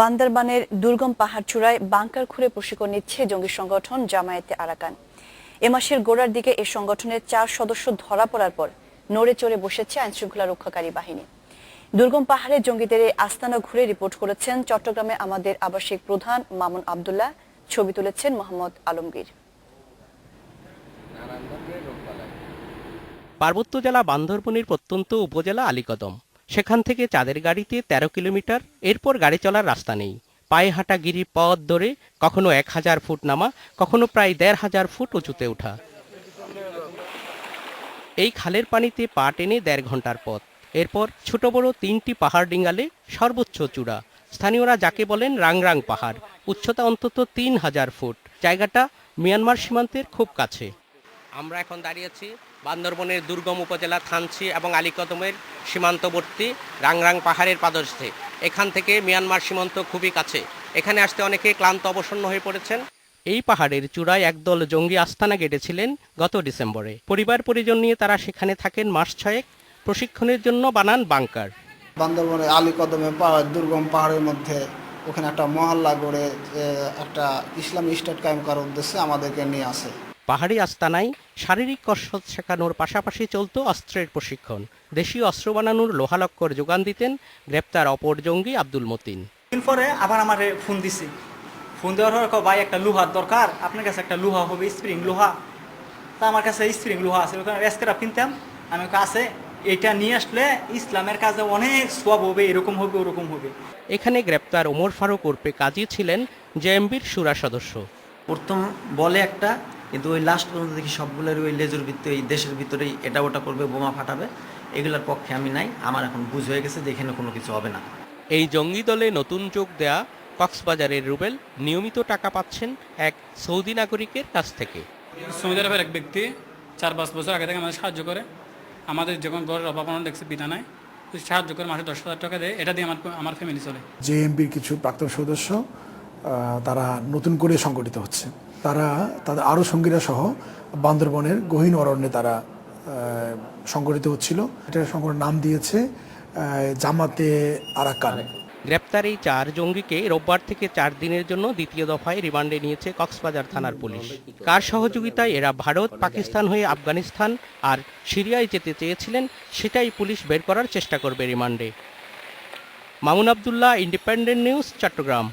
বান্দরবানের দুর্গম পাহাড়চূড়ায় বাংকার খুঁড়ে প্রশিক্ষণ নিচ্ছে জঙ্গি সংগঠন জামায়াতে আরাকান। এ মাসের গোড়ার দিকে এই সংগঠনের চার সদস্য ধরা পড়ার পর নড়ে চড়ে বসেছে আইনশৃঙ্খলা রক্ষাকারী বাহিনী। দুর্গম পাহাড়ে জঙ্গিদের এই আস্তানা ঘুরে রিপোর্ট করেছেন চট্টগ্রামে আমাদের আবাসিক প্রধান মামুন আবদুল্লাহ। ছবি তুলেছেন মোহাম্মদ আলমগীর। পার্বত্য জেলা বান্দরবনের প্রত্যন্ত উপজেলা আলীকদম। সেখান থেকে চাঁদের গাড়িতে ১৩ কিলোমিটার, এরপর গাড়ি চলার রাস্তা নেই। পায়ে হাঁটা গিরি পথ ধরে কখনো এক হাজার ফুট নামা, কখনো প্রায় দেড় হাজার ফুট উঁচুতে ওঠা এই খালের পানিতে পা টেনে দেড় ঘণ্টার পথ। এরপর ছোট বড় তিনটি পাহাড় ডিঙ্গালে সর্বোচ্চ চূড়া। স্থানীয়রা যাকে বলেন রাংরাং পাহাড়, উচ্চতা অন্তত তিন হাজার ফুট। জায়গাটা মিয়ানমার সীমান্তের খুব কাছে। আমরা এখন দাঁড়িয়েছি বান্দরবনের দুর্গম উপজেলা থানচি এবং আলীকদমের সীমান্তবর্তী রাংরাং পাহাড়ের পাদস্থে এখান থেকে মিয়ানমার সীমান্ত খুবই কাছে। এখানে আসতে অনেকে ক্লান্ত অবসন্ন হয়ে পড়েছেন। এই পাহাড়ের চূড়ায় একদল জঙ্গি আস্তানা গেড়েছিলেন গত ডিসেম্বরে। পরিবার পরিজন নিয়ে তারা সেখানে থাকেন মাস ছয়েক। প্রশিক্ষণের জন্য বানান বাংকার। বান্দরবনের আলী কদমে পাহাড়, দুর্গম পাহাড়ের মধ্যে ওখানে একটা মহল্লা গড়ে একটা ইসলামী স্টেট কায়েম করার উদ্দেশ্যে আমাদেরকে নিয়ে আসে। পাহাড়ি আস্তানায় শারীরিক কসরত শেখানোর পাশাপাশি চলত অস্ত্রের প্রশিক্ষণ। দেশীয় অস্ত্র বানানোর লোহালক্কর যোগান দিতেন গ্রেপ্তার অপর জঙ্গি আব্দুল মতিন। দিন পরে আবার আমার ফোন দিছে। ফোন দেওয়ার পর ভাই একটা লোহার দরকার। আপনার কাছে একটা লোহা হবে স্প্রিং লোহা। তা আমার কাছে স্প্রিং লোহা আছে। ওখানে রেস্কেরা কিনতাম আমি কাছে এটা নিয়ে আসলে ইসলামের কাজে অনেক সব হবে এরকম হবে ওরকম হবে। এখানে গ্রেপ্তার ওমর ফারুক ওরপে কাজী ছিলেন জেএমবির সুরা সদস্য। প্রথম বলে একটা কিন্তু ওই লাস্ট পর্যন্ত দেখি সবগুলোর ওই লেজুর ভিত্তি ওই দেশের ভিতরেই এটা ওটা করবে বোমা ফাটাবে। এগুলোর পক্ষে আমি নাই আমার এখন বুঝ হয়ে গেছে যে এখানে কোনো কিছু হবে না। এই জঙ্গি দলে নতুন যোগ দেয়া কক্সবাজারের রুবেল নিয়মিত টাকা পাচ্ছেন এক সৌদি নাগরিকের কাছ থেকে। সৌদি আরবের এক ব্যক্তি চার পাঁচ বছর আগে থেকে আমাদের সাহায্য করে। আমাদের যখন ঘরের অভাব অনটন দেখছে বিনা নাই সাহায্য করে মাসে দশ হাজার টাকা দেয়। এটা দিয়ে আমার আমার ফ্যামিলি চলে। জেএমবির কিছু প্রাক্তন সদস্য তারা নতুন করে সংগঠিত হচ্ছে। তারা, তাদের আরও সঙ্গীরা সহ বান্দরবনের গহীন অরণ্যে তারা সংগঠিত হচ্ছিল। এটা সংগঠনের নাম দিয়েছে জামাতে আরাকান। গ্রেপ্তার এই চার জঙ্গিকে রোববার থেকে চার দিনের জন্য দ্বিতীয় দফায় রিমান্ডে নিয়েছে কক্সবাজার থানার পুলিশ। কার সহযোগিতায় এরা ভারত, পাকিস্তান হয়ে আফগানিস্তান আর সিরিয়ায় যেতে চেয়েছিলেন, সেটাই পুলিশ বের করার চেষ্টা করবে রিমান্ডে। Mamun Abdullah, independent news, Chattogram.